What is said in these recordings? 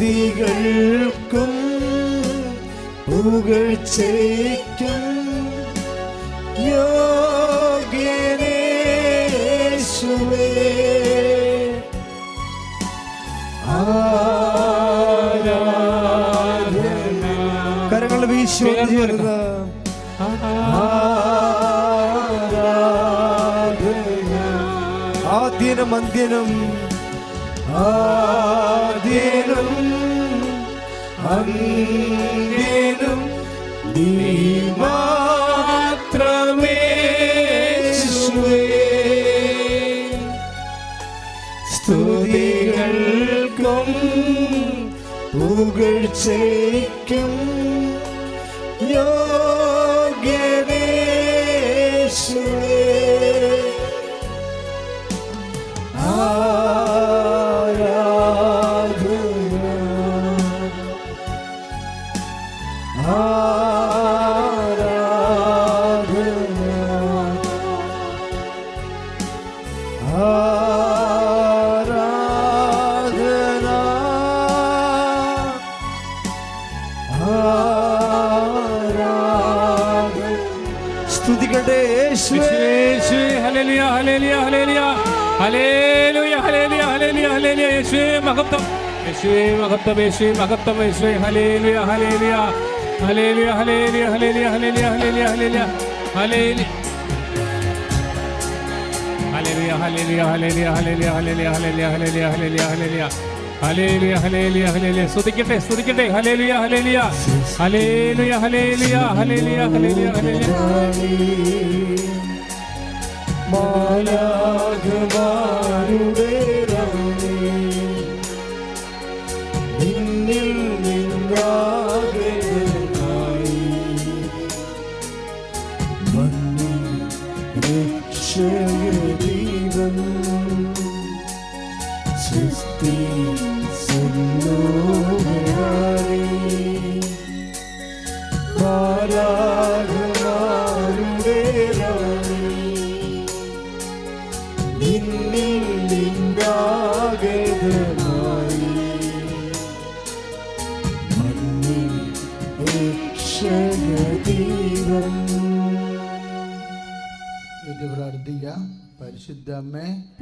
സ്തുതികൾക്കും പുകഴ്ചയ്ക്കും യോഗ്യനേശുവേ. കരങ്ങൾ വീശി ആദ്യനും അന്ത്യനും. ആദ്യനും അന്ത്യനും നീ. സ്തുതികൾക്കും പുകഴ്ചയ്ക്കും മഹത്വം യേശുവേ മഹത്വം യേശുവേ മഹത്വം യേശുവേ hallelujah hallelujah hallelujah hallelujah hallelujah hallelujah hallelujah hallelujah ഹലേലി hallelujah hallelujah hallelujah hallelujah hallelujah hallelujah hallelujah hallelujah hallelujah hallelujah hallelujah hallelujah സ്തുതിക്കട്ടെ സ്തുതിക്കട്ടെ hallelujah hallelujah hallelujah hallelujah hallelujah ഹലേലിയ ഹല്ലേലൂയ മാലാഖമാരുടെ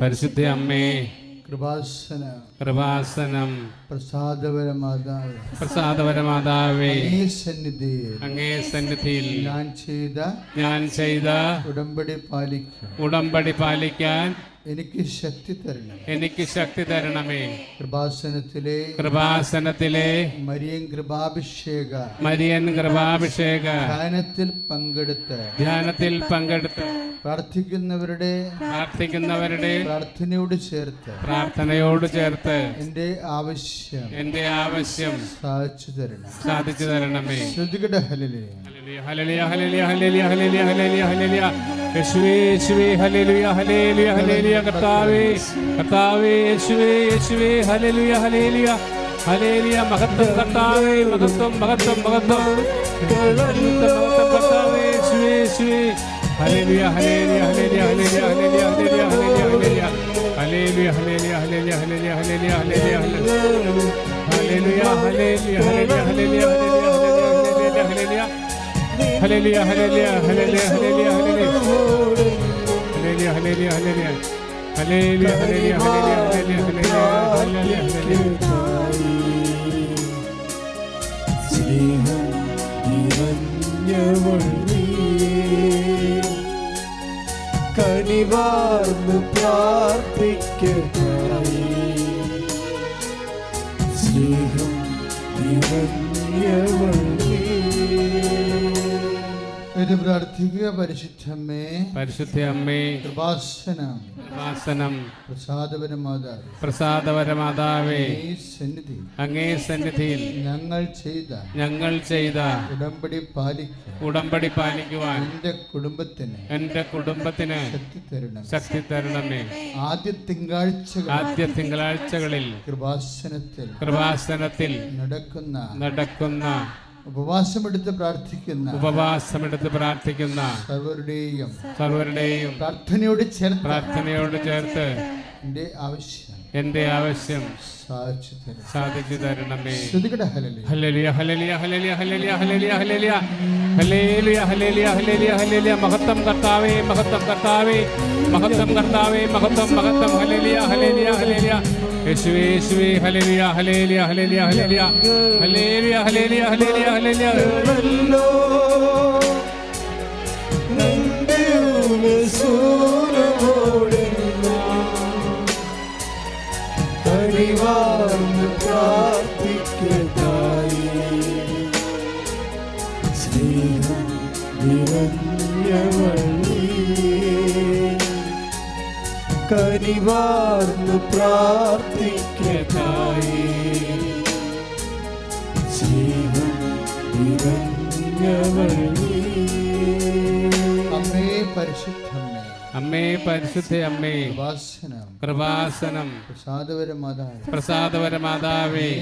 പരിശുദ്ധ അമ്മേ. കൃപാസന. കൃപാസനം. പ്രസാദപരമാതാവ്. പ്രസാദപരമാതാവേ. അങ്ങേ സന്നിധിയിൽ. അങ്ങേ സന്നിധിയിൽ. ഞാൻ ചെയ്ത ഞാൻ ചെയ്ത ഉടമ്പടി പാലിക്കാൻ. ഉടമ്പടി പാലിക്കാൻ എനിക്ക് ശക്തി തരണം എനിക്ക് ശക്തി തരണമേ. കൃപാസനത്തിലെ കൃപാസനത്തിലെ മരിയൻ കൃപാഭിഷേക മരിയൻ കൃപാഭിഷേക ധ്യാനത്തിൽ പങ്കെടുത്ത് ധ്യാനത്തിൽ പങ്കെടുത്ത് പ്രാർത്ഥിക്കുന്നവരുടെ പ്രാർത്ഥിക്കുന്നവരുടെ പ്രാർത്ഥനയോട് ചേർത്ത് പ്രാർത്ഥനയോട് ചേർത്ത് എന്റെ ആവശ്യം എന്റെ ആവശ്യം സാധിച്ചു തരണം സാധിച്ചു തരണമേ. ഹലിലേ ഹല്ലേലൂയ, hallelujah, hallelujah, hallelujah, hallelujah, hallelujah. യേശുവേ, യേശുവേ, ഹല്ലേലൂയ, ഹല്ലേലൂയ, ഹല്ലേലൂയ, കർത്താവേ, കർത്താവേ, യേശുവേ, യേശുവേ, ഹല്ലേലൂയ, ഹല്ലേലൂയ, ഹല്ലേലൂയ, മഹത്വം കർത്താവേ, മഹത്വം, മഹത്വം, മഹത്വം. മഹത്വം, മഹത്വം, കർത്താവേ, യേശുവേ, യേശുവേ. Hallelujah, hallelujah, hallelujah, hallelujah, hallelujah, hallelujah, hallelujah, hallelujah. Hallelujah, hallelujah, hallelujah, hallelujah, hallelujah, hallelujah, hallelujah. Hallelujah, hallelujah, hallelujah, hallelujah, ഹല്ലേലൂയ, ഹലേലിയ hallelujah hallelujah hallelujah hallelujah hallelujah hallelujah hallelujah hallelujah hallelujah hallelujah ഹലേലിയ ഹല്ലേലൂയ സ്നേഹം നിറഞ്ഞവളേ കനിവാർന്ന് പ്രാർത്ഥിക്കട്ടായി ഇത് പ്രാർത്ഥിക്കുക പരിശുദ്ധമ്മേ. പരിശുദ്ധ അമ്മേ കൃപാസനം. കൃപാസനം പ്രസാദപരമാതാവ് പ്രസാദപരമാതാവേ സന്നിധി. അങ്ങേ സന്നിധിയിൽ ഞങ്ങൾ ചെയ്ത ഞങ്ങൾ ചെയ്ത ഉടമ്പടി പാലിക്കുക ഉടമ്പടി പാലിക്കുവാൻ എന്റെ കുടുംബത്തിന് എന്റെ കുടുംബത്തിന് ശക്തി തരണം ശക്തി തരണമേ. ആദ്യ തിങ്കളാഴ്ച ആദ്യ തിങ്കളാഴ്ചകളിൽ കൃപാസനത്തിൽ കൃപാസനത്തിൽ നടക്കുന്ന നടക്കുന്ന ഉപവാസമെടുത്ത് പ്രാർത്ഥിക്കുന്ന ഉപവാസമെടുത്ത് പ്രാർത്ഥിക്കുന്ന സർവരുടെയും സർവരുടെയും പ്രാർത്ഥനയോട് ചേർത്ത് പ്രാർത്ഥനയോട് ചേർത്ത് എന്റെ ആവശ്യം. എന്റെ ആവശ്യം സാധിച്ചു തരും സാധിച്ചു തരണമേ ശ്രുതികട ഹല്ലേലൂയ hallelujah hallelujah hallelujah hallelujah hallelujah hallelujah hallelujah hallelujah hallelujah മഹത്വം കർത്താവേ മഹത്വം കർത്താവേ മഹത്വം കർത്താവേ മഹത്വം മഹത്വം ഹല്ലേലൂയ ഹല്ലേലൂയ ഹല്ലേലൂയ യേശുവേ യേശുവേ hallelujah hallelujah hallelujah hallelujah hallelujah hallelujah hallelujah ഹല്ലേലൂയ നിന്റെ താഴ്ന്ന് പ്രാർത്ഥിക്കതായി സ്നേഹം നിറഞ്ഞവള്ളിയേ കനിവാർന്ന് പ്രാർത്ഥിക്കതായി സ്നേഹം നിറഞ്ഞവള്ളിയേ അമ്മേ പരിശുദ്ധ അമ്മേ പരിശുദ്ധ അമ്മേ. കൃപാസനം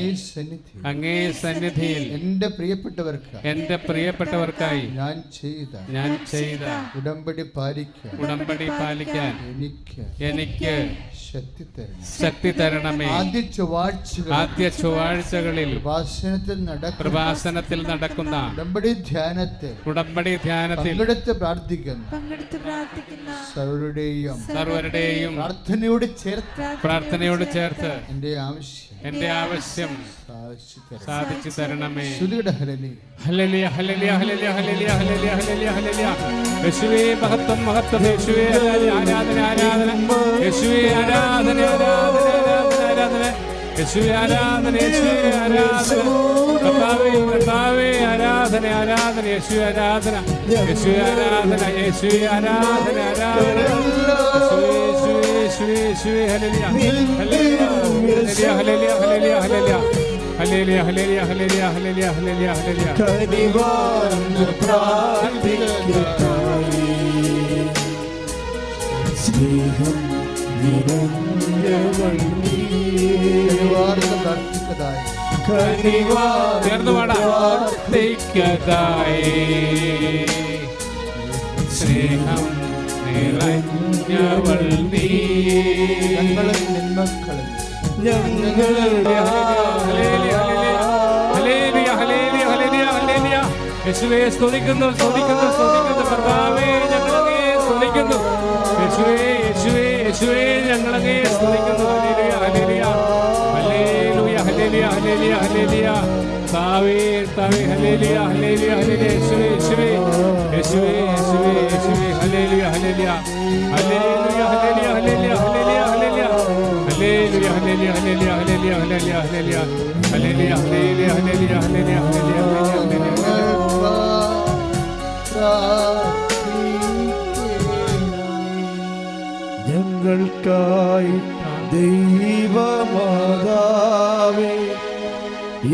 ഈ സന്നിധി അങ്ങേ സന്നിധിയിൽ. എന്റെ പ്രിയപ്പെട്ടവർക്ക് എന്റെ പ്രിയപ്പെട്ടവർക്കായി. ഞാൻ ചെയ്ത ഞാൻ ചെയ്ത ഉടമ്പടി പാലിക്കാൻ ഉടമ്പടി പാലിക്കാൻ എനിക്ക് എനിക്ക് ശക്തി തരണം. ശക്തി തരണമേ. ആദ്യ ചൊവ്വാഴ്ച ആദ്യ ചൊവ്വാഴ്ചകളിൽ ഉപാസനത്തിൽ നടക്കുന്ന കൃപാസനത്തിൽ നടക്കുന്ന ഉടമ്പടി ധ്യാനത്തിൽ ഉടമ്പടി ധ്യാനത്തിൽ പങ്കെടുത്ത് പ്രാർത്ഥിക്കുന്നു പങ്കെടുത്ത് പ്രാർത്ഥിക്കുന്ന സർവരുടെയും സർവരുടെയും പ്രാർത്ഥനയോട് ചേർത്ത് പ്രാർത്ഥനയോട് ചേർത്ത് എന്റെ ആവശ്യം എന്റെ ആവശ്യം സാധിച്ചു തരണം സാധിച്ചു തരണമേ ഹലലിയ ഹലലിയ ഹലലിയ ഹലലിയ ഹലലിയ ഹല്ലേലൂയ ഹല്ലേലൂയ. യേശുവേ മഹത്വം മഹത്വം. യേശുവേ ആരാധന ആരാധന. യേശുവേ ആരാധന ആരാധന ആരാധന. യേശുവേ ആരാധന യേശുവെ ആരാധന കർത്താവേ കർത്താവേ ആരാധന ആരാധന യേശുവെ ആരാധന യേശുവെ ആരാധന യേശുവെ ആരാധന ആരാധന യേശുവേ യേശുവേ hallelujah hallelujah hallelujah hallelujah hallelujah hallelujah hallelujah hallelujah hallelujah hallelujah ഹല്ലേലൂയ സ്നേഹം നിറഞ്ഞവളേ സ്നേഹം നിറഞ്ഞവൾ നീ. ഞങ്ങളുടെ യേശുവേ ഞങ്ങൾ ഞങ്ങളങ്ങേ സ്തുതിക്കുന്നു hallelujah hallelujah hallelujah hallelujah hallelujah hallelujah hallelujah hallelujah hallelujah യേശുവേ യേശുവേ യേശുവേ യേശുവേ hallelujah hallelujah hallelujah hallelujah hallelujah hallelujah hallelujah hallelujah hallelujah hallelujah hallelujah hallelujah ഞങ്ങൾക്കായി ദൈവമാതാവേ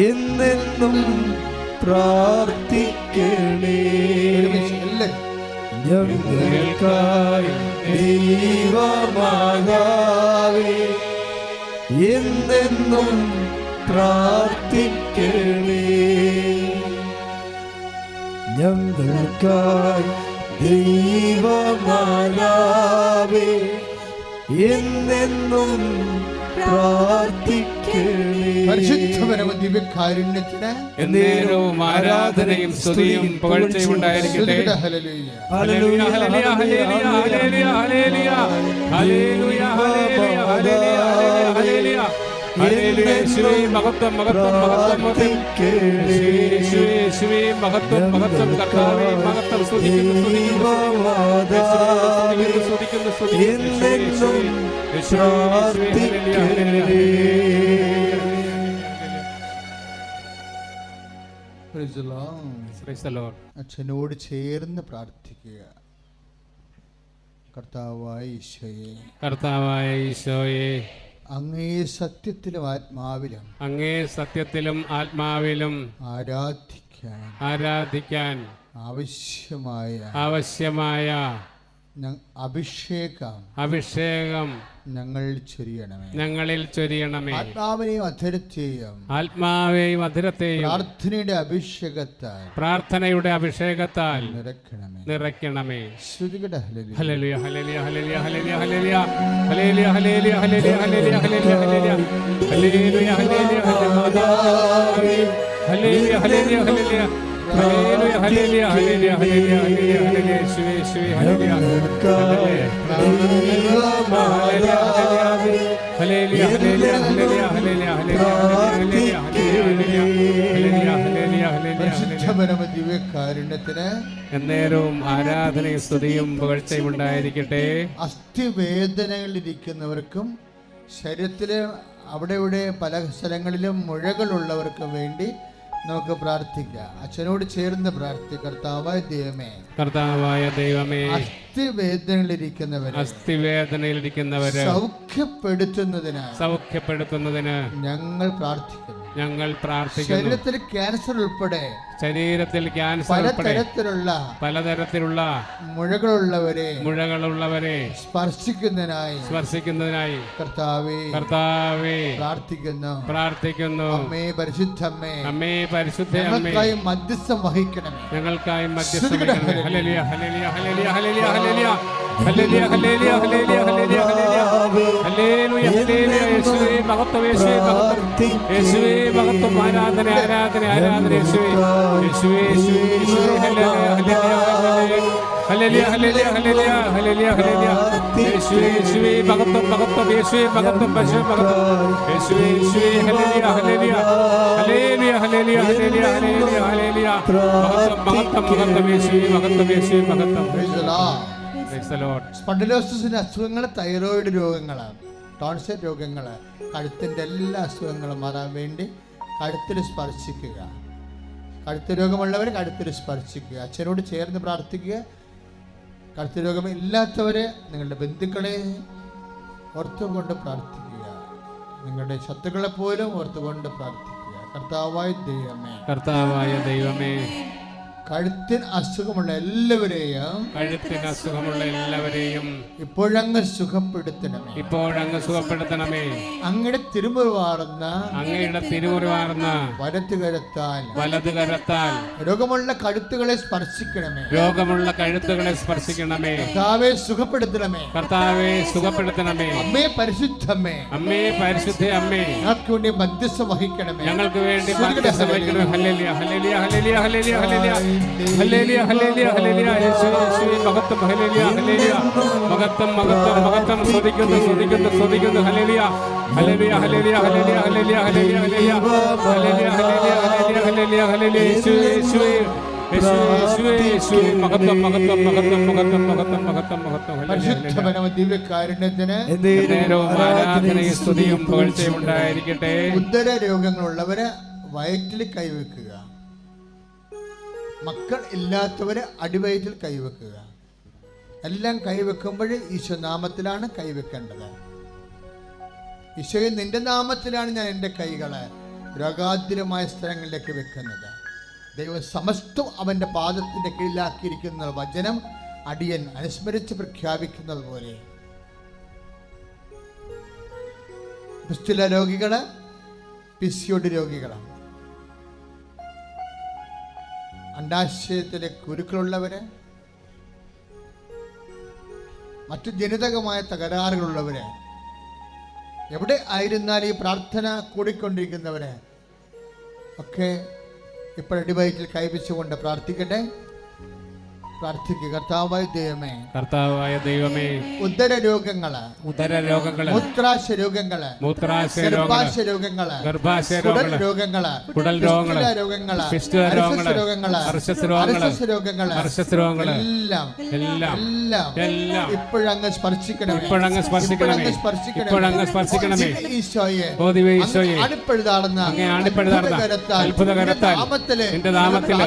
എന്നെന്നും പ്രാർത്ഥിക്കണേ. ഞങ്ങൾക്കായി ദൈവമാതാവേ എന്നെന്നും പ്രാർത്ഥിക്കണേ. ഞങ്ങൾക്കായി ദൈവമാതാവേ എന്നെന്നും ആരാധനയും സ്തുതിയും പുകഴ്ചയും ഉണ്ടായിരിക്കട്ടെ മഹത്വം മഹത്വം മഹത്വം മഹത്വം മഹത്വം അച്ഛനോട് ചേർന്ന് പ്രാർത്ഥിക്കുക. കർത്താവായ ഈശോയെ. കർത്താവായ ഈശോയെ. അങ്ങേ സത്യത്തിലും ആത്മാവിലും അങ്ങേ സത്യത്തിലും ആത്മാവിലും ആരാധിക്കാൻ ആരാധിക്കാൻ ആവശ്യമായ ആവശ്യമായ അഭിഷേകം അഭിഷേകം ഞങ്ങൾ ചൊരിയണമേ ഞങ്ങളിൽ ചൊരിയണമേ ആത്മാവിനെയും അധരത്തെയും ആത്മാവേയും അധരത്തെയും പ്രാർത്ഥനയുടെ അഭിഷേകത്താൽ പ്രാർത്ഥനയുടെ അഭിഷേകത്താൽ നിറയ്ക്കണമേ നിറയ്ക്കണമേ ശ്രുതികട ദിവ്യകാരുണ്യത്തിന് എന്നേരവും ആരാധനയും സ്തുതിയും പുകഴ്ചയും ഉണ്ടായിരിക്കട്ടെ അസ്ഥിവേദനകളിലിരിക്കുന്നവർക്കും ശരീരത്തിലെ അവിടെ ഇവിടെ പല സ്ഥലങ്ങളിലും മുഴകളുള്ളവർക്കും വേണ്ടി നമുക്ക് പ്രാർത്ഥിക്കാം. അച്ഛനോട് ചേർന്ന് പ്രാർത്ഥി കർത്താവായ ദൈവമേ കർത്താവായ ദൈവമേ അസ്ഥിവേദനയിലിരിക്കുന്നവരെ അസ്ഥിവേദനയിലിരിക്കുന്നവര് സൗഖ്യപ്പെടുത്തുന്നതിന് സൗഖ്യപ്പെടുത്തുന്നതിന് ഞങ്ങൾ പ്രാർത്ഥിക്കുന്നു. ഞങ്ങൾ പ്രാർത്ഥിക്കുന്നു. ശരീരത്തിൽ ക്യാൻസർ ഉൾപ്പെടെ ശരീരത്തിൽ ക്യാൻസർ പലതരത്തിലുള്ള പലതരത്തിലുള്ള മുഴകളുള്ളവരെ മുഴകളുള്ളവരെ സ്പർശിക്കുന്നതിനായി സ്പർശിക്കുന്നതിനായി കർത്താവേ കർത്താവേ പ്രാർത്ഥിക്കുന്നു. പ്രാർത്ഥിക്കുന്നു. അമ്മേ പരിശുദ്ധമ്മേ അമ്മേ പരിശുദ്ധ ഞങ്ങൾക്കായി മധ്യസ്ഥം വഹിക്കണമേ. ഞങ്ങൾക്കായി ഹല്ലേലൂയ hallelujah hallelujah hallelujah hallelujah hallelujah. Hallelujah hallelujah hallelujah hallelujah hallelujah hallelujah യേശുവേ മഹത്വം യേശുവേ മഹത്വം. യേശുവേ മഹത്വം. ആരാധന ആരാധന ആരാധന യേശുവേ. യേശുവേ യേശുവേ യേശുവേ. Hallelujah hallelujah hallelujah. Hallelujah hallelujah hallelujah യേശുവേ യേശുവേ മഹത്വം മഹത്വം. യേശുവേ മഹത്വം പശു മഹത്വം. യേശുവേ യേശുവേ hallelujah hallelujah. Hallelujah hallelujah hallelujah hallelujah hallelujah. യേശുവേ യേശുവേ സ്പണ്ടിലോസിന്റെ അസുഖങ്ങൾ തൈറോയിഡ് രോഗങ്ങളാണ്. ടോൺസെറ്റ് രോഗങ്ങൾ കഴുത്തിന്റെ എല്ലാ അസുഖങ്ങളും മാറാൻ വേണ്ടി കഴുത്തിൽ സ്പർശിക്കുക. കഴുത്ത് രോഗമുള്ളവർ കഴുത്തിൽ സ്പർശിക്കുക. അച്ഛനോട് ചേർന്ന് പ്രാർത്ഥിക്കുക. കഴുത്ത് രോഗമില്ലാത്തവരെ നിങ്ങളുടെ ബന്ധുക്കളെ ഓർത്തുകൊണ്ട് പ്രാർത്ഥിക്കുക. നിങ്ങളുടെ ശത്രുക്കളെ പോലും ഓർത്തുകൊണ്ട് പ്രാർത്ഥിക്കുക. കർത്താവായ ദൈവമേ. കർത്താവായ ദൈവമേ. കഴുത്തിന് അസുഖമുള്ള എല്ലാവരെയും കഴുത്തിന് അസുഖമുള്ള എല്ലാവരെയും ഇപ്പോഴങ്ങ് സുഖപ്പെടുത്തണമേ. ഇപ്പോഴങ്ങ് സുഖപ്പെടുത്തണമേ. അങ്ങയുടെ തിരുമുറിവാർന്ന അങ്ങയുടെ തിരുമുറിവാർന്ന വലത് കരത്താൽ വലത് കരത്താൽ രോഗമുള്ള കഴുത്തുകളെ സ്പർശിക്കണമേ. രോഗമുള്ള കഴുത്തുകളെ സ്പർശിക്കണമേ. കർത്താവെ സുഖപ്പെടുത്തണമേ. കർത്താവെ സുഖപ്പെടുത്തണമേ. അമ്മേ പരിശുദ്ധമ്മേ അമ്മേ പരിശുദ്ധ അമ്മേ. ഞങ്ങൾക്ക് വേണ്ടി മധ്യസ്ഥ വഹിക്കണമേ. ഞങ്ങൾക്ക് വേണ്ടി മധ്യസ്ഥ വഹിക്കണമേ. Hallelujah hallelujah hallelujah hallelujah hallelujah. Hallelujah hallelujah hallelujah. യേശുവേ യേശുവേ മഹത്വം ഹല്ലേലൂയ ഹല്ലേലൂയ. മഹത്വം മഹത്വം മഹത്വം. സ്തുതിക്കുന്നു സ്തുതിക്കുന്നു സ്തുതിക്കുന്നു. Hallelujah hallelujah hallelujah hallelujah hallelujah hallelujah hallelujah. Hallelujah hallelujah hallelujah hallelujah യേശുവേ ഉദര രോഗങ്ങളുള്ളവര് വയറ്റിൽ കൈവെക്കുക മക്കൾ ഇല്ലാത്തവരെ അടിവയറ്റിൽ കൈവെക്കുക. എല്ലാം കൈവെക്കുമ്പോൾ ഈശോ നാമത്തിലാണ് കൈവെക്കേണ്ടത്. ഈശോയെ നിന്റെ നാമത്തിലാണ് ഞാൻ എന്റെ കൈകളെ രോഗാതിരമായ സ്ഥലങ്ങളിലേക്ക് വെക്കുന്നത്. ദൈവം സമസ്തം അവന്റെ പാദത്തിന്റെ കീഴിലാക്കിയിരിക്കുന്ന വചനം അടിയൻ അനുസ്മരിച്ച് പ്രഖ്യാപിക്കുന്നത് പോലെ. പിസ്തുല രോഗികൾ പിസിയോട് രോഗികളാണ്. അണ്ടാശയത്തിലെ കുരുക്കളുള്ളവര് മറ്റു ജനിതകമായ തകരാറുകളുള്ളവര് എവിടെ ആയിരുന്നാൽ ഈ പ്രാർത്ഥന കൂടിക്കൊണ്ടിരിക്കുന്നവര് ഒക്കെ ഇപ്പോൾ അടിവയറ്റിൽ കൈവച്ചുകൊണ്ട് പ്രാർത്ഥിക്കട്ടെ. കർത്താവായ ദൈവമേ കർത്താവായ ദൈവമേ ഉദര രോഗങ്ങൾ ഉദര രോഗങ്ങൾ മൂത്രാശ രോഗങ്ങൾ മൂത്രാശ രോഗങ്ങൾ കുടൽ രോഗങ്ങൾ എല്ലാം എല്ലാം എല്ലാം ഇപ്പോഴങ്ങ് സ്പർശിക്കണമേ. ഈശോയെ ഈശോയെ. അത്ഭുതകരത്താൽ നാമത്തിൽ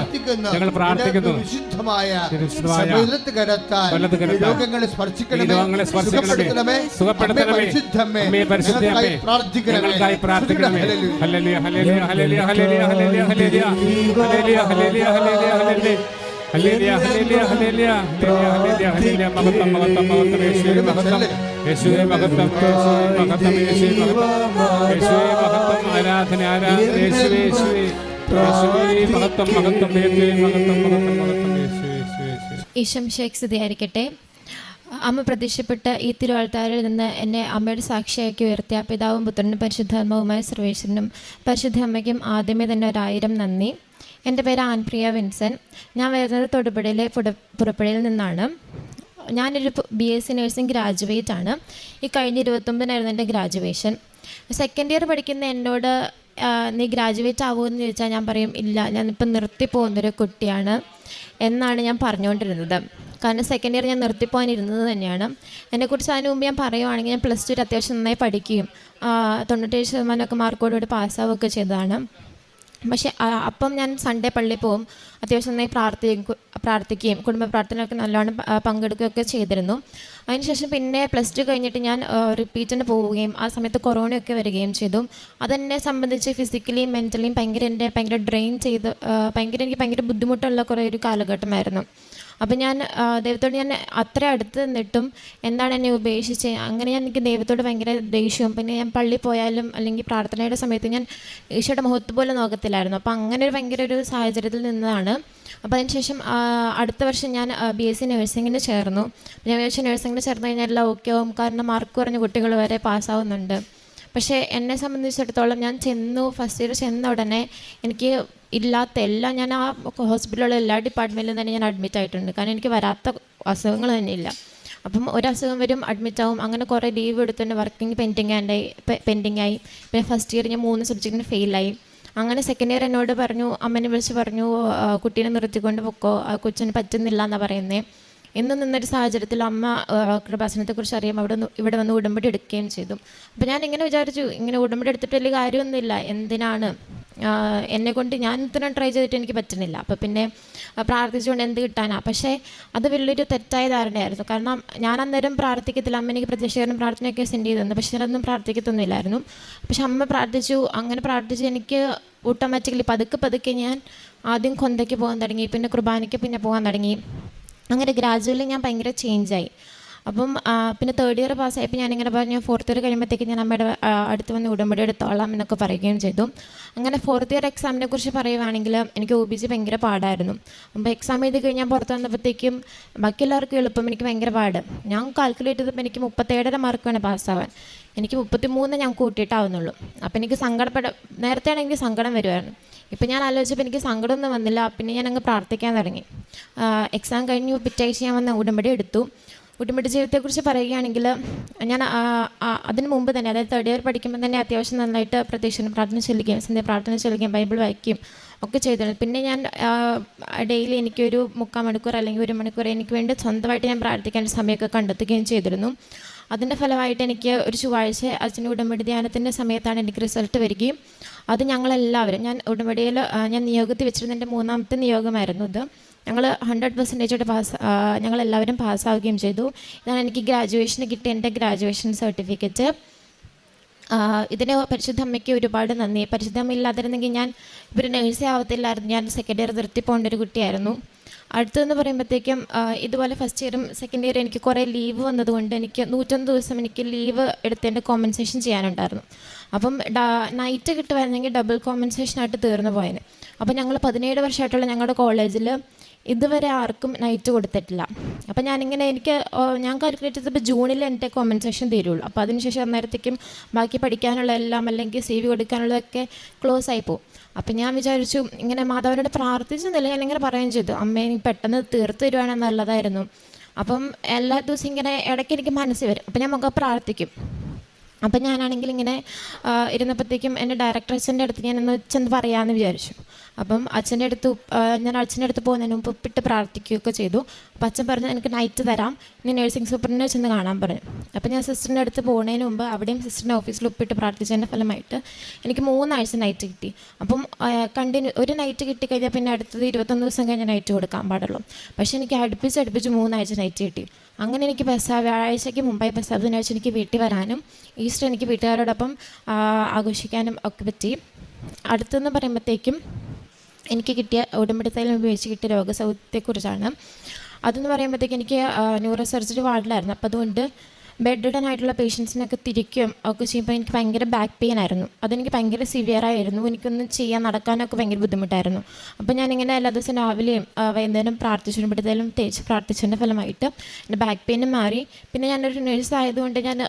ഞങ്ങൾ പ്രാർത്ഥിക്കുന്നു. വിശുദ്ധമായ രോഗങ്ങളെ സ്പർശിക്കണമേ. സുഖപ്പെടുത്തണമേ. അമ്മേ പരിശുദ്ധമ്മേ അമ്മേ പരിശുദ്ധ അമ്മേ. ഞങ്ങൾക്കായി പ്രാർത്ഥിക്കണമേ hallelujah. Hallelujah hallelujah hallelujah hallelujah hallelujah hallelujah hallelujah hallelujah hallelujah hallelujah hallelujah hallelujah hallelujah hallelujah മഹത്വം മഹത്വം മഹത്വം യേശുവേ മഹത്വം യേശുവേ മഹത്വം യേശുവേ മഹത്വം യേശുവേ മഹത്വം യേശുവേ മഹത്വം ആരാധന ആരാധന യേശുവേ യേശുവേ യേശുവേ മഹത്വം മഹത്വം യേശുവേ മഹത്വം മഹത്വം മഹത്വം യേശുവേ ഈശം ഷേഖ് സ്തുതിയായിരിക്കട്ടെ അമ്മ പ്രത്യക്ഷപ്പെട്ട ഈ തിരുവാൾത്താരിൽ നിന്ന് എന്നെ അമ്മയുടെ സാക്ഷിയാക്കി ഉയർത്തിയ പിതാവും പുത്രനും പരിശുദ്ധാത്മാവുമായ സർവേശ്വരനും പരിശുദ്ധ അമ്മയ്ക്കും ആദ്യമേ തന്നെ ഒരായിരം നന്ദി. എന്റെ പേര് ആൻപ്രിയ വിൻസൻ. ഞാൻ വരുന്നത് തൊടുപുഴയിലെ പുട പുറപ്പുഴയിൽ നിന്നാണ്. ഞാനൊരു B S C nursing graduate ആണ്. ഈ കഴിഞ്ഞ ഇരുപത്തൊമ്പതിനായിരുന്നു എന്റെ ഗ്രാജുവേഷൻ സെക്കൻഡ് ഇയർ പഠിക്കുന്ന എന്നോട് നീ ഗ്രാജുവേറ്റ് ആവുമെന്ന് ചോദിച്ചാൽ ഞാൻ പറയും ഇല്ല ഞാനിപ്പം നിർത്തി പോകുന്നൊരു കുട്ടിയാണ്. എന്നാണ് ഞാൻ പറഞ്ഞുകൊണ്ടിരുന്നത്. കാരണം സെക്കൻഡ് ഇയർ ഞാൻ നിർത്തിപ്പോകാനിരുന്നത് തന്നെയാണ്. എന്നെക്കുറിച്ച് അതിന് മുമ്പ് ഞാൻ പറയുവാണെങ്കിൽ ഞാൻ പ്ലസ് ടു അത്യാവശ്യം നന്നായി പഠിക്കുകയും തൊണ്ണൂറ്റേഴ് ശതമാനമൊക്കെ മാർക്കോടുകൂടി പാസ്സാവുകയൊക്കെ ചെയ്തതാണ്. പക്ഷേ അപ്പം ഞാൻ സൺഡേ പള്ളിയിൽ പോകും അത്യാവശ്യം നന്നായി പ്രാർത്ഥിക്കും പ്രാർത്ഥിക്കുകയും കുടുംബ പ്രാർത്ഥനയൊക്കെ നല്ലോണം പങ്കെടുക്കുകയൊക്കെ ചെയ്തിരുന്നു. അതിനുശേഷം പിന്നെ പ്ലസ് ടു കഴിഞ്ഞിട്ട് ഞാൻ റിപ്പീറ്റിന് പോവുകയും ആ സമയത്ത് കൊറോണയൊക്കെ വരികയും ചെയ്തു. അതെന്നെ സംബന്ധിച്ച് ഫിസിക്കലിയും മെന്റലിയും ഭയങ്കര എന്റെ ഭയങ്കര ഡ്രെയിൻ ചെയ്ത് ഭയങ്കര എനിക്ക് ഭയങ്കര ബുദ്ധിമുട്ടുള്ള കുറേ ഒരു കാലഘട്ടമായിരുന്നു. അപ്പം ഞാൻ ദൈവത്തോട് ഞാൻ അത്ര അടുത്ത് നിന്നിട്ടും എന്താണ് എന്നെ ഉപേക്ഷിച്ച്? അങ്ങനെ ഞാൻ എനിക്ക് ദൈവത്തോട് ഭയങ്കര ദേഷ്യവും. പിന്നെ ഞാൻ പള്ളി പോയാലും അല്ലെങ്കിൽ പ്രാർത്ഥനയുടെ സമയത്ത് ഞാൻ ഈശോയുടെ മുഖത്ത് പോലെ നോക്കത്തില്ലായിരുന്നു. അപ്പം അങ്ങനെ ഒരു ഭയങ്കര ഒരു സാഹചര്യത്തിൽ നിന്നതാണ്. അപ്പോൾ അതിനുശേഷം അടുത്ത വർഷം ഞാൻ ബി എസ് സി നഴ്സിങ്ങിന് ചേർന്നു. ഞാൻ വിചാരിച്ചു നഴ്സിങ്ങിന് ചേർന്ന് കഴിഞ്ഞാൽ എല്ലാം ഓക്കെ ആവും. കാരണം മാർക്ക് കുറഞ്ഞ കുട്ടികൾ വരെ പാസ്സാവുന്നുണ്ട് പക്ഷേ എന്നെ സംബന്ധിച്ചിടത്തോളം ഞാൻ ചെന്നു ഫസ്റ്റ് ഇയർ ചെന്ന ഉടനെ എനിക്ക് ഇല്ലാത്ത എല്ലാം ഞാൻ ആ ഹോസ്പിറ്റലിലുള്ള എല്ലാ ഡിപ്പാർട്ട്മെന്റിലും തന്നെ ഞാൻ അഡ്മിറ്റ് ആയിട്ടുണ്ട്. കാരണം എനിക്ക് വരാത്ത അസുഖങ്ങൾ തന്നെ ഇല്ല. അപ്പം ഒരു അസുഖം വരും അഡ്മിറ്റ് ആവും. അങ്ങനെ കുറേ ലീവ് എടുത്തുകൊണ്ട് വർക്കിംഗ് പെൻഡിങ് ആയി പെൻഡിങ് ആയി. പിന്നെ ഫസ്റ്റ് ഇയർ ഞാൻ മൂന്ന് സബ്ജക്റ്റിന് ഫെയിലായി അങ്ങനെ സെക്കൻഡ് ഇയർ എന്നോട് പറഞ്ഞു അമ്മനെ വിളിച്ച് പറഞ്ഞു കുട്ടീനെ നിർത്തിക്കൊണ്ട് പൊക്കോ കൊച്ചിന് പറ്റുന്നില്ല എന്നാണ് പറയുന്നത് എന്ന് നിന്നൊരു സാഹചര്യത്തിൽ അമ്മ കൃപാസനത്തെക്കുറിച്ച് അറിയാം. അവിടെ ഇവിടെ വന്ന് ഉടമ്പടി എടുക്കുകയും ചെയ്തു. അപ്പോൾ ഞാൻ ഇങ്ങനെ വിചാരിച്ചു ഇങ്ങനെ ഉടമ്പടി എടുത്തിട്ട് വലിയ കാര്യമൊന്നുമില്ല. എന്തിനാണ്? എന്നെ കൊണ്ട് ഞാൻ ഇത്രയും ട്രൈ ചെയ്തിട്ട് എനിക്ക് പറ്റുന്നില്ല. അപ്പോൾ പിന്നെ പ്രാർത്ഥിച്ചുകൊണ്ട് എന്ത് കിട്ടാനാ? പക്ഷേ അത് വലിയൊരു തെറ്റായ ധാരണയായിരുന്നു. കാരണം ഞാൻ അന്നേരം പ്രാർത്ഥിക്കത്തില്ല. അമ്മ എനിക്ക് പ്രത്യക്ഷീകരണം പ്രാർത്ഥനയൊക്കെ സെൻഡ് ചെയ്തു തന്നു. പക്ഷേ ഞാനൊന്നും പ്രാർത്ഥിക്കത്തൊന്നുമില്ലായിരുന്നു. പക്ഷെ അമ്മ പ്രാർത്ഥിച്ചു. അങ്ങനെ പ്രാർത്ഥിച്ച് എനിക്ക് ഓട്ടോമാറ്റിക്കലി പതുക്കെ പതുക്കെ ഞാൻ ആദ്യം കൊന്തയ്ക്ക് പോകാൻ തുടങ്ങി. പിന്നെ കുർബാനയ്ക്ക് പിന്നെ പോകാൻ തുടങ്ങി. അങ്ങനെ ഗ്രാജുവലി ഞാൻ ഭയങ്കര ചേഞ്ചായി അപ്പം പിന്നെ തേർഡ് ഇയർ പാസ്സായപ്പോൾ ഞാനിങ്ങനെ പറഞ്ഞു ഫോർത്ത് ഇയർ കഴിയുമ്പോഴത്തേക്ക് ഞാൻ അമ്മയുടെ അടുത്ത് വന്ന് ഉടമ്പടി എടുത്തോളാം എന്നൊക്കെ പറയുകയും ചെയ്തു. അങ്ങനെ ഫോർത്ത് ഇയർ എക്സാമിനെ കുറിച്ച് പറയുവാണെങ്കിൽ എനിക്ക് ഒ ബി ജി ഭയങ്കര പാടായിരുന്നു. അപ്പോൾ എക്സാം എഴുതി കഴിഞ്ഞാൽ പുറത്ത് വന്നപ്പോഴത്തേക്കും ബാക്കി എല്ലാവർക്കും എളുപ്പം എനിക്ക് ഭയങ്കര പാട്. ഞാൻ കാൽക്കുലേറ്റ് ചെയ്തപ്പോൾ എനിക്ക് മുപ്പത്തേഴര മാർക്ക് വേണം പാസ്സാവാൻ എനിക്ക് മുപ്പത്തി മൂന്ന് ഞാൻ കൂട്ടിയിട്ടാവുന്നുള്ളൂ. അപ്പം എനിക്ക് സങ്കടപ്പെട നേരത്തെ ആണെങ്കിൽ സങ്കടം വരുമായിരുന്നു ഇപ്പം ഞാൻ ആലോചിച്ചപ്പോൾ എനിക്ക് സങ്കടമൊന്നും വന്നില്ല. പിന്നെ ഞാൻ അങ്ങ് പ്രാർത്ഥിക്കാൻ തുടങ്ങി. എക്സാം കഴിഞ്ഞു. പിറ്റാഴ്ച ഞാൻ വന്ന ഉടമ്പടി എടുത്തു. ഉടമ്പടി ജീവിതത്തെക്കുറിച്ച് പറയുകയാണെങ്കിൽ ഞാൻ അതിന് മുമ്പ് തന്നെ അതായത് തേർഡ് ഇയർ പഠിക്കുമ്പോൾ തന്നെ അത്യാവശ്യം നന്നായിട്ട് പ്രത്യക്ഷം പ്രാർത്ഥന ചൊല്ലിക്കുകയും സന്ധ്യ പ്രാർത്ഥന ചൊല്ലിക്കുകയും ബൈബിൾ വായിക്കുകയും ഒക്കെ ചെയ്തിരുന്നു. പിന്നെ ഞാൻ ഡെയിലി എനിക്കൊരു മുക്കാൽ മണിക്കൂർ അല്ലെങ്കിൽ ഒരു മണിക്കൂർ എനിക്ക് വേണ്ടി സ്വന്തമായിട്ട് ഞാൻ പ്രാർത്ഥിക്കാൻ സമയമൊക്കെ കണ്ടെത്തുകയും ചെയ്തിരുന്നു. അതിന്റെ ഫലമായിട്ട് എനിക്ക് ഒരു ചൊവ്വാഴ്ച അച്ഛന്റെ ഉടമ്പടി ധ്യാനത്തിന്റെ സമയത്താണ് എനിക്ക് റിസൾട്ട് വരികയും അത് ഞങ്ങളെല്ലാവരും ഞാൻ ഉടമ്പടിയിൽ ഞാൻ നിയോഗത്തിൽ വെച്ചിരുന്ന എന്റെ മൂന്നാമത്തെ നിയോഗമായിരുന്നു ഇത്. ഞങ്ങൾ ഹൺഡ്രഡ് പെർസെന്റേജോടെ പാസ് ഞങ്ങളെല്ലാവരും പാസ്സാവുകയും ചെയ്തു. ഇതാണ് എനിക്ക് ഗ്രാജുവേഷന് കിട്ടിയ എന്റെ ഗ്രാജുവേഷൻ സർട്ടിഫിക്കറ്റ് ഇതിന് പരിശുദ്ധ അമ്മയ്ക്ക് ഒരുപാട് നന്ദി. പരിശുദ്ധ അമ്മ ഇല്ലാതിരുന്നെങ്കിൽ ഞാൻ ഇവർ നേഴ്സേ ആവത്തില്ലായിരുന്നു. ഞാൻ സെക്കൻഡ് ഇയർ നിർത്തി പോകേണ്ട ഒരു കുട്ടിയായിരുന്നു. അടുത്തതെന്ന് പറയുമ്പോഴത്തേക്കും ഇതുപോലെ ഫസ്റ്റ് ഇയറും സെക്കൻഡ് ഇയറും എനിക്ക് കുറേ ലീവ് വന്നതുകൊണ്ട് എനിക്ക് നൂറ്റൊന്ന് ദിവസം എനിക്ക് ലീവ് എടുത്തതിന്റെ കോമ്പൻസേഷൻ ചെയ്യാനുണ്ടായിരുന്നു. അപ്പം നൈറ്റ് കിട്ടുമായിരുന്നെങ്കിൽ ഡബിൾ കോമ്പൻസേഷനായിട്ട് തീർന്നു പോയത് അപ്പം ഞങ്ങൾ പതിനേഴ് വർഷമായിട്ടുള്ള ഞങ്ങളുടെ കോളേജിൽ ഇതുവരെ ആർക്കും നൈറ്റ് കൊടുത്തിട്ടില്ല. അപ്പം ഞാനിങ്ങനെ എനിക്ക് ഞാൻ കാൽക്കുലേറ്റ് ചെയ്തപ്പോൾ ജൂണിൽ എന്റെ കോമ്പൻസേഷൻ തീരുള്ളൂ. അപ്പോൾ അതിനുശേഷം അന്നേരത്തേക്കും ബാക്കി പഠിക്കാനുള്ള എല്ലാം അല്ലെങ്കിൽ സി വി കൊടുക്കാനുള്ളതൊക്കെ ക്ലോസ് ആയി പോകും അപ്പം ഞാൻ വിചാരിച്ചു ഇങ്ങനെ മാധവനോട് പ്രാർത്ഥിച്ചെന്നില്ല ഞാൻ ഇങ്ങനെ പറയുകയും ചെയ്തു. അമ്മ എനിക്ക് പെട്ടെന്ന് തീർത്ത് തരുവാണെങ്കിൽ നല്ലതായിരുന്നു. അപ്പം എല്ലാ ദിവസവും ഇങ്ങനെ ഇടയ്ക്ക് എനിക്ക് മനസ്സിൽ വരും. അപ്പം ഞാൻ മുഖം പ്രാർത്ഥിക്കും. അപ്പം ഞാനാണെങ്കിൽ ഇങ്ങനെ ഇരുന്നപ്പോഴത്തേക്കും എന്റെ ഡയറക്ടർ അച്ഛന്റെ അടുത്ത് ഞാനൊന്ന് ചെന്ന് പറയാമെന്ന് വിചാരിച്ചു. അപ്പം അച്ഛന്റെ അടുത്ത് ഞാൻ അച്ഛന്റെ അടുത്ത് പോകുന്നതിന് മുമ്പ് ഉപ്പിട്ട് പ്രാർത്ഥിക്കുകയൊക്കെ ചെയ്തു. അപ്പം അച്ഛൻ പറഞ്ഞു എനിക്ക് നൈറ്റ് തരാം. ഇനി നഴ്സിംഗ് സൂപ്പറിനെ ചെന്ന് കാണാൻ പറഞ്ഞു അപ്പം ഞാൻ സിസ്റ്ററിന്റെ അടുത്ത് പോകുന്നതിന് മുമ്പ് അവിടെയും സിസ്റ്ററിന്റെ ഓഫീസിൽ ഉപ്പിട്ട് പ്രാർത്ഥിച്ചതിന്റെ ഫലമായിട്ട് എനിക്ക് മൂന്നാഴ്ച നൈറ്റ് കിട്ടി. അപ്പം കണ്ടിന്യൂ ഒരു നൈറ്റ് കിട്ടി കിട്ടിക്കഴിഞ്ഞാൽ പിന്നെ അടുത്തത് ഇരുപത്തൊന്ന് ദിവസം കഴിഞ്ഞ് നൈറ്റ് കൊടുക്കാൻ പാടുള്ളൂ. പക്ഷേ എനിക്ക് അടുപ്പിച്ച് അടുപ്പിച്ച് മൂന്നാഴ്ച നൈറ്റ് കിട്ടി. അങ്ങനെ എനിക്ക് ബസ് വ്യാഴാഴ്ചയ്ക്ക് മുമ്പായി ബസ് ബുധനാഴ്ച എനിക്ക് വീട്ടിൽ വരാനും ഈസ്റ്റർ എനിക്ക് വീട്ടുകാരോടൊപ്പം ആഘോഷിക്കാനും ഒക്കെ പറ്റി. അടുത്തെന്ന് പറയുമ്പോഴത്തേക്കും എനിക്ക് കിട്ടിയ ഉടമ്പടിത്തൈലം ഉപയോഗിച്ച് കിട്ടിയ രോഗസൗഖ്യത്തെക്കുറിച്ചാണ്. അതെന്ന് പറയുമ്പോഴത്തേക്ക് എനിക്ക് ന്യൂറോ സർജറി വാർഡിലായിരുന്നു. അപ്പോൾ അതുകൊണ്ട് ബെഡ് ആയിട്ടുള്ള പേഷ്യൻസിനൊക്കെ തിരിക്കുകയും ഒക്കെ ചെയ്യുമ്പോൾ എനിക്ക് ഭയങ്കര ബാക്ക് പെയിൻ ആയിരുന്നു. അതെനിക്ക് ഭയങ്കര സിവിയർ ആയിരുന്നു. എനിക്കൊന്നും ചെയ്യാൻ നടക്കാനൊക്കെ ഭയങ്കര ബുദ്ധിമുട്ടായിരുന്നു. അപ്പോൾ ഞാനിങ്ങനെ എല്ലാ ദിവസവും രാവിലെയും വൈകുന്നേരം പ്രാർത്ഥിച്ചുകൊണ്ടിടത്തേലും തേച്ച് പ്രാർത്ഥിച്ചതിന്റെ ഫലമായിട്ട് എന്റെ ബാക്ക് പെയിനും മാറി. പിന്നെ ഞാനൊരു നേഴ്സ് ആയതുകൊണ്ട് ഞാൻ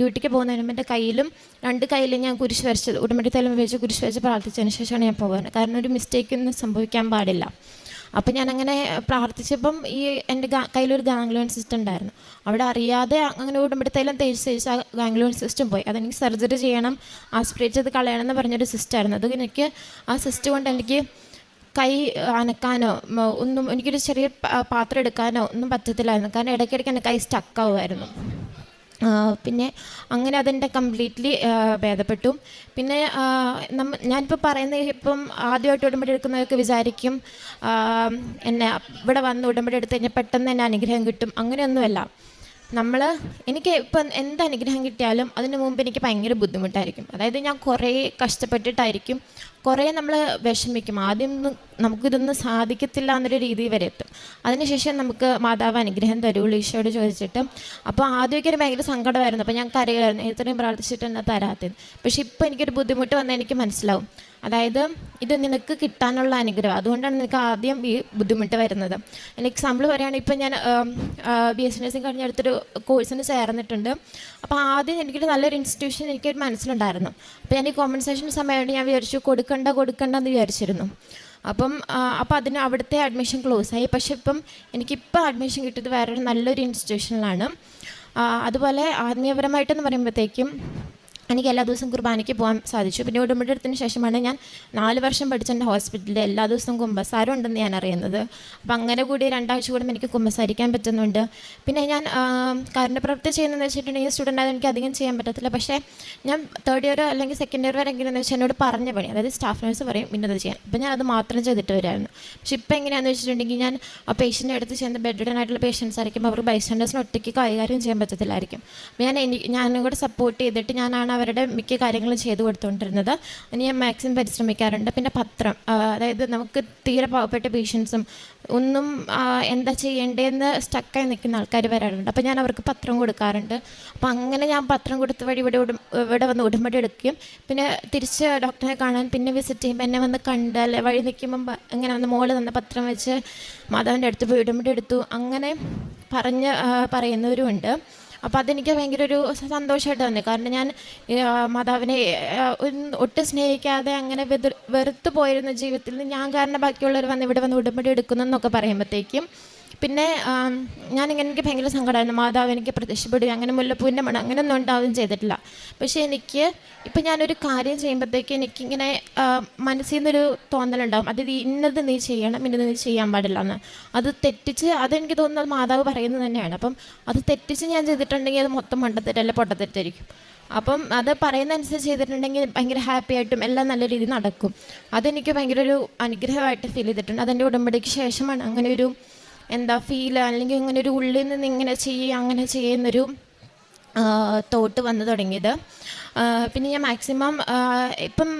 ഡ്യൂട്ടിക്ക് പോകുന്നതിന് മുമ്പ് എന്റെ കയ്യിലും രണ്ട് കയ്യിലും ഞാൻ കുരിശ് വരച്ചത് ഉടമ്പടിത്തേലും ഉപയോഗിച്ച് കുരിശ് വരച്ച് പ്രാർത്ഥിച്ചതിന് ശേഷമാണ് ഞാൻ പോകുന്നത്. കാരണം ഒരു മിസ്റ്റേക്ക് ഒന്നും സംഭവിക്കാൻ പാടില്ല. അപ്പം ഞാനങ്ങനെ പ്രാർത്ഥിച്ചപ്പം ഈ എന്റെ കയ്യിലൊരു ഗാംഗ്ലോൺ സിസ്റ്റം ഉണ്ടായിരുന്നു. അവിടെ അറിയാതെ അങ്ങനെ ഉടമ്പടിത്തൈലം തേച്ച് തേച്ച് ആ ഗാംഗ്ലിയോൺ സിസ്റ്റം പോയി. അതെനിക്ക് സർജറി ചെയ്യണം ആസ്പിറേറ്റ് ചെയ്ത് കളയണം എന്ന് പറഞ്ഞൊരു സിസ്റ്റായിരുന്നു. അത് എനിക്ക് ആ സിസ്റ്റം കൊണ്ട് എനിക്ക് കൈ അനക്കാനോ ഒന്നും എനിക്കൊരു ചെറിയ പാത്രം എടുക്കാനോ ഒന്നും പറ്റത്തില്ലായിരുന്നു. കാരണം ഇടയ്ക്കിടയ്ക്ക് എന്റെ കൈ സ്റ്റക്കാവുമായിരുന്നു പിന്നെ അങ്ങനെ അതെന്റെ കംപ്ലീറ്റ്ലി ഭേദപ്പെട്ടു. പിന്നെ നമ്മ ഞാനിപ്പോൾ പറയുന്നത് ഇപ്പം ആദ്യമായിട്ട് ഉടമ്പടി എടുക്കുന്നവർക്ക് വിചാരിക്കും എന്നെ ഇവിടെ വന്ന് ഉടമ്പടി എടുത്ത് കഴിഞ്ഞാൽ പെട്ടെന്ന് തന്നെ അനുഗ്രഹം കിട്ടും. അങ്ങനെയൊന്നുമല്ല. നമ്മൾ എനിക്ക് ഇപ്പം എന്ത് അനുഗ്രഹം കിട്ടിയാലും അതിന് മുമ്പ് എനിക്ക് ഭയങ്കര ബുദ്ധിമുട്ടായിരിക്കും. അതായത് ഞാൻ കുറേ കഷ്ടപ്പെട്ടിട്ടായിരിക്കും കുറേ നമ്മൾ വിഷമിക്കും. ആദ്യം നമുക്കിതൊന്നും സാധിക്കത്തില്ല എന്നൊരു രീതി വരെ എത്തും. അതിനുശേഷം നമുക്ക് മാതാവ് അനുഗ്രഹം തരുള്ളൂ ഈശോയോട് ചോദിച്ചിട്ട്. അപ്പോൾ ആദ്യമൊക്കെ ഒരു ഭയങ്കര സങ്കടമായിരുന്നു. അപ്പോൾ ഞാൻ കരയായിരുന്നു. ഇത്രയും പ്രാർത്ഥിച്ചിട്ട് എന്നെ തരാത്തത്? പക്ഷെ ഇപ്പോൾ എനിക്കൊരു ബുദ്ധിമുട്ട് വന്നാൽ എനിക്ക് മനസ്സിലാവും. അതായത് ഇത് നിനക്ക് കിട്ടാനുള്ള അനുഗ്രഹം. അതുകൊണ്ടാണ് നിനക്ക് ആദ്യം ഈ ബുദ്ധിമുട്ട് വരുന്നത്. എന്റെ എക്സാമ്പിൾ പറയുകയാണെങ്കിൽ ഇപ്പം ഞാൻ ബി എസ് നഴ്സിംഗ് കഴിഞ്ഞ അടുത്തൊരു കോഴ്സിന് ചേർന്നിട്ടുണ്ട്. അപ്പോൾ ആദ്യം എനിക്കൊരു നല്ലൊരു ഇൻസ്റ്റിറ്റ്യൂഷൻ എനിക്കൊരു മനസ്സിലുണ്ടായിരുന്നു. അപ്പോൾ ഞാൻ ഈ കോമ്പൻസേഷൻ സമയമായിട്ട് ഞാൻ വിചാരിച്ചു കൊടുക്കണ്ട കൊടുക്കണ്ട എന്ന് വിചാരിച്ചിരുന്നു. അപ്പം അപ്പോൾ അപ്പം അതിന് അവിടുത്തെ അഡ്മിഷൻ ക്ലോസ് ആയി. പക്ഷെ ഇപ്പം എനിക്കിപ്പോൾ അഡ്മിഷൻ കിട്ടിയത് വേറൊരു നല്ലൊരു ഇൻസ്റ്റിറ്റ്യൂഷനിലാണ് അതുപോലെ ആത്മീയപരമായിട്ടെന്ന് പറയുമ്പോഴത്തേക്കും എനിക്ക് എല്ലാ ദിവസവും കുർബാനയ്ക്ക് പോകാൻ സാധിച്ചു. പിന്നെ ഉടമ്പടി ശേഷമാണ് ഞാൻ നാല് വർഷം പഠിച്ച എന്റെ ഹോസ്പിറ്റലിൽ എല്ലാ ദിവസവും കുമ്പസാരം ഉണ്ടെന്ന് ഞാൻ അറിയുന്നത്. അപ്പം അങ്ങനെ കൂടി രണ്ടാഴ്ച കൂടുമ്പോൾ എനിക്ക് കുമ്പസാരിക്കാൻ പറ്റുന്നുണ്ട്. പിന്നെ ഞാൻ കാരുണ്യ പ്രവർത്തി ചെയ്യുന്നതെന്ന് വെച്ചിട്ടുണ്ടെങ്കിൽ സ്റ്റുഡന്റ് ആയത് എനിക്ക് അധികം ചെയ്യാൻ പറ്റത്തില്ല. പക്ഷേ ഞാൻ തേർഡ് ഇയർ അല്ലെങ്കിൽ സെക്കൻഡ് ഇയർ വരെ എങ്ങനെയാണെന്ന് വെച്ചാൽ എന്നോട് പറഞ്ഞ പണി അതായത് സ്റ്റാഫ് നേഴ്സ് പറയും ഇന്നത് ചെയ്യാൻ. അപ്പം ഞാൻ അത് മാത്രം ചെയ്തിട്ട് വരുമായിരുന്നു പക്ഷേ ഇപ്പം എങ്ങനെയാണെന്ന് വെച്ചിട്ടുണ്ടെങ്കിൽ ഞാൻ ആ പേഷ്യന്റെ അടുത്ത് ചെയ്യുന്ന ബെഡ് ആയിട്ടുള്ള പേഷ്യൻസ് ആയിരിക്കും. അവർക്ക് ബൈസ്റ്റാൻഡേഴ്സിന് ഒറ്റയ്ക്ക് കൈകാര്യം ചെയ്യാൻ പറ്റത്തില്ലായിരിക്കും. ഞാൻ എനിക്ക് ഞാനും കൂടെ സപ്പോർട്ട് ചെയ്തിട്ട് ഞാനാണ് അവരുടെ മിക്ക കാര്യങ്ങളും ചെയ്തു കൊടുത്തുകൊണ്ടിരുന്നത് ഞാൻ മാക്സിമം പരിശ്രമിക്കാറുണ്ട്. പിന്നെ പത്രം അതായത് നമുക്ക് തീരെ പാവപ്പെട്ട പേഷ്യൻസും ഒന്നും എന്താ ചെയ്യേണ്ടതെന്ന് സ്റ്റക്കായി നിൽക്കുന്ന ആൾക്കാർ വരാറുണ്ട്. അപ്പോൾ ഞാൻ അവർക്ക് പത്രം കൊടുക്കാറുണ്ട്. അപ്പോൾ അങ്ങനെ ഞാൻ പത്രം കൊടുത്ത വഴി ഇവിടെ ഇവിടെ വന്ന് ഉടമ്പടി എടുക്കുകയും പിന്നെ തിരിച്ച് ഡോക്ടറെ കാണാൻ പിന്നെ വിസിറ്റ് ചെയ്യുമ്പോൾ എന്നെ വന്ന് കണ്ട് അല്ലെ വഴി നിൽക്കുമ്പം ഇങ്ങനെ വന്ന് മോൾ തന്ന പത്രം വെച്ച് മാതാവിന്റെ അടുത്ത് പോയി ഉടമ്പടി എടുത്തു. അങ്ങനെ പറഞ്ഞ് പറയുന്നവരുമുണ്ട്. അപ്പോൾ അതെനിക്ക് ഭയങ്കര ഒരു സന്തോഷമായിട്ട് തന്നെ കാരണം ഞാൻ മാതാവിനെ ഒട്ടും സ്നേഹിക്കാതെ അങ്ങനെ വെറുത്ത് വെറുത്തു പോയിരുന്ന ജീവിതത്തിൽ നിന്ന് ഞാൻ കാരണം ബാക്കിയുള്ളവർ വന്ന് ഇവിടെ വന്ന് ഉടമ്പടി എടുക്കുന്നു എന്നൊക്കെ പറയുമ്പോഴത്തേക്കും പിന്നെ ഞാനിങ്ങനെ എനിക്ക് ഭയങ്കര സങ്കടമായിരുന്നു മാതാവ് എനിക്ക് പ്രത്യക്ഷപ്പെടുക അങ്ങനെ മുല്ലപ്പൂവിന്റെ മണം അങ്ങനെയൊന്നും ഉണ്ടാവുകയും ചെയ്തിട്ടില്ല. പക്ഷേ എനിക്ക് ഇപ്പം ഞാനൊരു കാര്യം ചെയ്യുമ്പോഴത്തേക്ക് എനിക്കിങ്ങനെ മനസ്സിൽ നിന്നൊരു തോന്നലുണ്ടാവും. അത് ഇന്നത് നീ ചെയ്യണം ഇന്നത് നീ ചെയ്യാൻ പാടില്ല എന്ന് അത് തെറ്റിച്ച് അതെനിക്ക് തോന്നുന്നത് മാതാവ് പറയുന്നത് തന്നെയാണ്. അപ്പം അത് തെറ്റിച്ച് ഞാൻ ചെയ്തിട്ടുണ്ടെങ്കിൽ അത് മൊത്തം മണ്ടത്തെറ്റല്ല പൊട്ടത്തെറ്റായിരിക്കും അപ്പം അത് പറയുന്നതനുസരിച്ച് ചെയ്തിട്ടുണ്ടെങ്കിൽ ഭയങ്കര ഹാപ്പി ആയിട്ടും എല്ലാം നല്ല രീതിയിൽ നടക്കും. അതെനിക്ക് ഭയങ്കര ഒരു അനുഗ്രഹമായിട്ട് ഫീൽ ചെയ്തിട്ടുണ്ട്. അതെന്റെ ഉടമ്പടിക്ക് ശേഷമാണ് അങ്ങനെ ഒരു എന്താ ഫീൽ അല്ലെങ്കിൽ ഇങ്ങനെ ഒരു ഉള്ളിൽ നിന്ന് ഇങ്ങനെ ചെയ്യുക അങ്ങനെ ചെയ്യുന്നൊരു തോട്ട് വന്നു തുടങ്ങിയത്. പിന്നെ ഞാൻ മാക്സിമം ഇപ്പം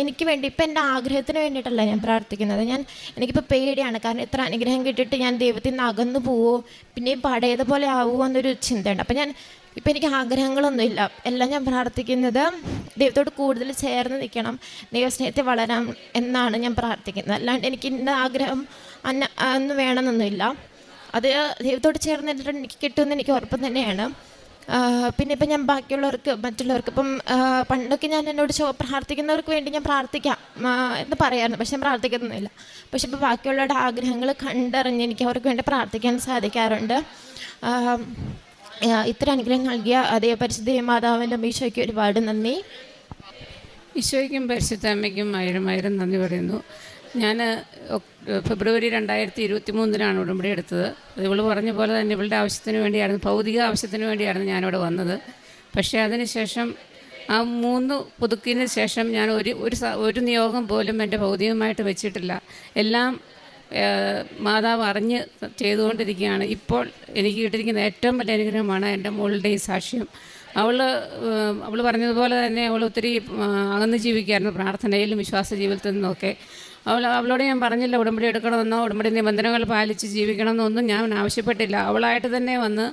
എനിക്ക് വേണ്ടി ഇപ്പം എന്റെ ആഗ്രഹത്തിന് വേണ്ടിയിട്ടല്ല ഞാൻ പ്രാർത്ഥിക്കുന്നത്. ഞാൻ എനിക്കിപ്പോൾ പേടിയാണ്. കാരണം ഇത്ര അനുഗ്രഹം കിട്ടിയിട്ട് ഞാൻ ദൈവത്തിൽ നിന്ന് അകന്നു പോവോ പിന്നെയും പഴയതുപോലെ ആവുമോ എന്നൊരു ചിന്തയുണ്ട്. അപ്പം ഞാൻ ഇപ്പം എനിക്ക് ആഗ്രഹങ്ങളൊന്നുമില്ല. എല്ലാം ഞാൻ പ്രാർത്ഥിക്കുന്നത് ദൈവത്തോട് കൂടുതൽ ചേർന്ന് നിൽക്കണം. ദൈവസ്നേഹത്തെ വളരാം എന്നാണ് ഞാൻ പ്രാർത്ഥിക്കുന്നത്. അല്ലാണ്ട് എനിക്ക് ഇന്ന ആഗ്രഹം അന്ന ഒന്നും വേണമെന്നൊന്നുമില്ല. അത് ദൈവത്തോട് ചേർന്ന് നിന്നിട്ട് എനിക്ക് കിട്ടുമെന്ന് എനിക്ക് ഉറപ്പ് തന്നെയാണ്. പിന്നെ ഇപ്പം ഞാൻ ബാക്കിയുള്ളവർക്ക് മറ്റുള്ളവർക്ക് ഇപ്പം പണ്ടൊക്കെ ഞാൻ എന്നോട് ചോ പ്രാർത്ഥിക്കുന്നവർക്ക് വേണ്ടി ഞാൻ പ്രാർത്ഥിക്കാം എന്ന് പറയാറുണ്ട്. പക്ഷെ ഞാൻ പ്രാർത്ഥിക്കുന്നില്ല പക്ഷെ ഇപ്പോൾ ബാക്കിയുള്ളവരുടെ ആഗ്രഹങ്ങൾ കണ്ടറിഞ്ഞ് എനിക്ക് അവർക്ക് വേണ്ടി പ്രാർത്ഥിക്കാൻ സാധിക്കാറുണ്ട്. ഇത്ര അനുഗ്രഹം നൽകിയ അതേ പരിശുദ്ധ മാതാവിന്റെ മീശോയ്ക്ക് ഒരുപാട് നന്ദി. ഈശോയ്ക്കും പരിശുദ്ധ അമ്മയ്ക്കും ആയിരം ആയിരം നന്ദി പറയുന്നു. ഞാൻ ഫെബ്രുവരി രണ്ടായിരത്തി ഇരുപത്തി മൂന്നിനാണ് ഉടമ്പടി എടുത്തത്. ഇവൾ പറഞ്ഞ പോലെ തന്നെ ഇവളുടെ ആവശ്യത്തിന് വേണ്ടിയായിരുന്നു ഭൗതിക ആവശ്യത്തിന് വേണ്ടിയായിരുന്നു ഞാനിവിടെ വന്നത്. പക്ഷേ അതിനുശേഷം ആ മൂന്ന് പുതുക്കിന് ശേഷം ഞാൻ ഒരു ഒരു ഒരു നിയോഗം പോലും എന്റെ ഭൗതികമായിട്ട് വെച്ചിട്ടില്ല. എല്ലാം മാതാവ് അറിഞ്ഞ് ചെയ്തുകൊണ്ടിരിക്കുകയാണ്. ഇപ്പോൾ എനിക്ക് കിട്ടിയിരിക്കുന്ന ഏറ്റവും വലിയ അനുഗ്രഹമാണ് എന്റെ മോളുടെ ഈ സാക്ഷ്യം. അവൾ അവൾ പറഞ്ഞതുപോലെ തന്നെ അവൾ ഒത്തിരി അകന്ന് ജീവിക്കുകയായിരുന്നു പ്രാർത്ഥനയിലും വിശ്വാസ ജീവിതത്തിൽ നിന്നൊക്കെ. അവൾ അവളോട് ഞാൻ പറഞ്ഞില്ല ഉടമ്പടി എടുക്കണമെന്നോ ഉടമ്പടി നിബന്ധനകൾ പാലിച്ച് ജീവിക്കണമെന്നോ ഒന്നും ഞാൻ ആവശ്യപ്പെട്ടില്ല. അവളായിട്ട് തന്നെ വന്ന്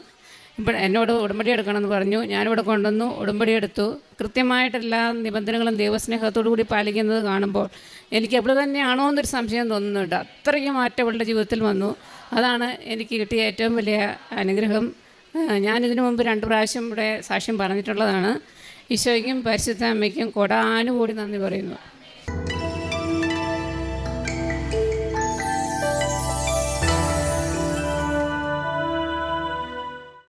ഇപ്പോൾ എന്നോട് ഉടമ്പടി എടുക്കണമെന്ന് പറഞ്ഞു. ഞാനിവിടെ കൊണ്ടുവന്നു ഉടമ്പടി എടുത്തു. കൃത്യമായിട്ട് എല്ലാ നിബന്ധനകളും ദൈവസ്നേഹത്തോടു കൂടി പാലിക്കുന്നത് കാണുമ്പോൾ എനിക്ക് എവിടെ തന്നെയാണോ എന്നൊരു സംശയം തോന്നുന്നുണ്ട്. അത്രയും മാറ്റം അവളുടെ ജീവിതത്തിൽ വന്നു. അതാണ് എനിക്ക് കിട്ടിയ ഏറ്റവും വലിയ അനുഗ്രഹം. ഞാനിതിനു മുമ്പ് രണ്ട് പ്രാവശ്യം ഇവിടെ സാക്ഷ്യം പറഞ്ഞിട്ടുള്ളതാണ്. ഈശോയ്ക്കും പരിശുദ്ധ അമ്മയ്ക്കും കൊടാനുകൂടി നന്ദി പറയുന്നു.